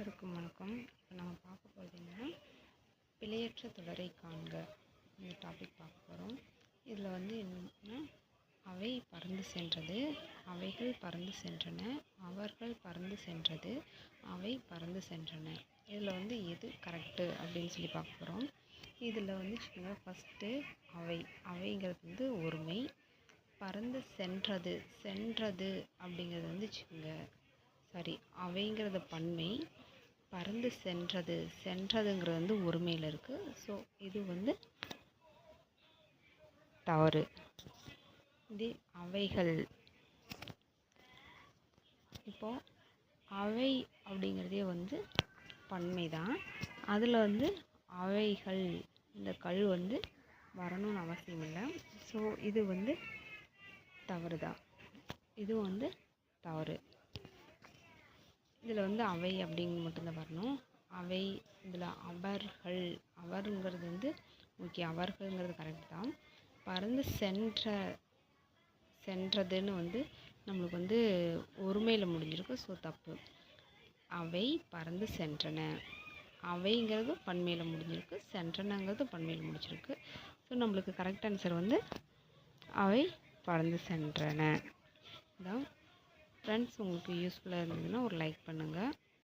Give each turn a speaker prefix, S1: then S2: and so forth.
S1: அனைவருக்கும் வணக்கம். இப்போ நம்ம பார்க்க போகிறது பிழையற்ற தொடரை காண்க. இந்த டாபிக் பார்க்க போகிறோம் இதில் வந்து என்னன்னா அவை பறந்து சென்றது அவைகள் பறந்து சென்றன அவர்கள் பறந்து சென்றது அவை பறந்து சென்றன. இதில் வந்து எது கரெக்டு அப்படின்னு சொல்லி பார்க்க போகிறோம் இதில் வந்து ஃபஸ்ட்டு அவை அவைங்கிறது வந்து ஒருமை பறந்து சென்றது சென்றது அப்படிங்கிறது வந்து சாரி அவைங்கிறது பன்மை பறந்து சென்றது சென்றதுங்கிறது வந்து ஒருமையில் இருக்குது ஸோ இது வந்து தவறு. இது அவைகள். இப்போ அவை அப்படிங்கிறதே வந்து பன்மை தான் அதில் வந்து அவைகள் இந்த கல் வந்து வரணும்னு அவசியம் இல்லை. ஸோ இது வந்து தவறு தான் இது வந்து தவறு. இதில் வந்து அவை அப்படிங்கிறது மட்டும்தான் வரணும். அவை இதில் அவர்கள் அவருங்கிறது வந்து ஓகே அவர்கள்ங்கிறது கரெக்ட் தான். பறந்து சென்ற சென்றதுன்னு வந்து நம்மளுக்கு வந்து ஒருமையில் முடிஞ்சிருக்கு. ஸோ தப்பு. அவை பறந்து சென்றன. அவைங்கிறது பன்மையில் முடிஞ்சிருக்கு. சென்றனங்கிறது பன்மையில் முடிஞ்சிருக்கு. ஸோ நம்மளுக்கு கரெக்ட் ஆன்சர் வந்து அவை பறந்து சென்றன. இதான் ஃப்ரெண்ட்ஸ் உங்களுக்கு யூஸ்ஃபுல்லாக இருந்ததுன்னா ஒரு லைக் பண்ணுங்கள்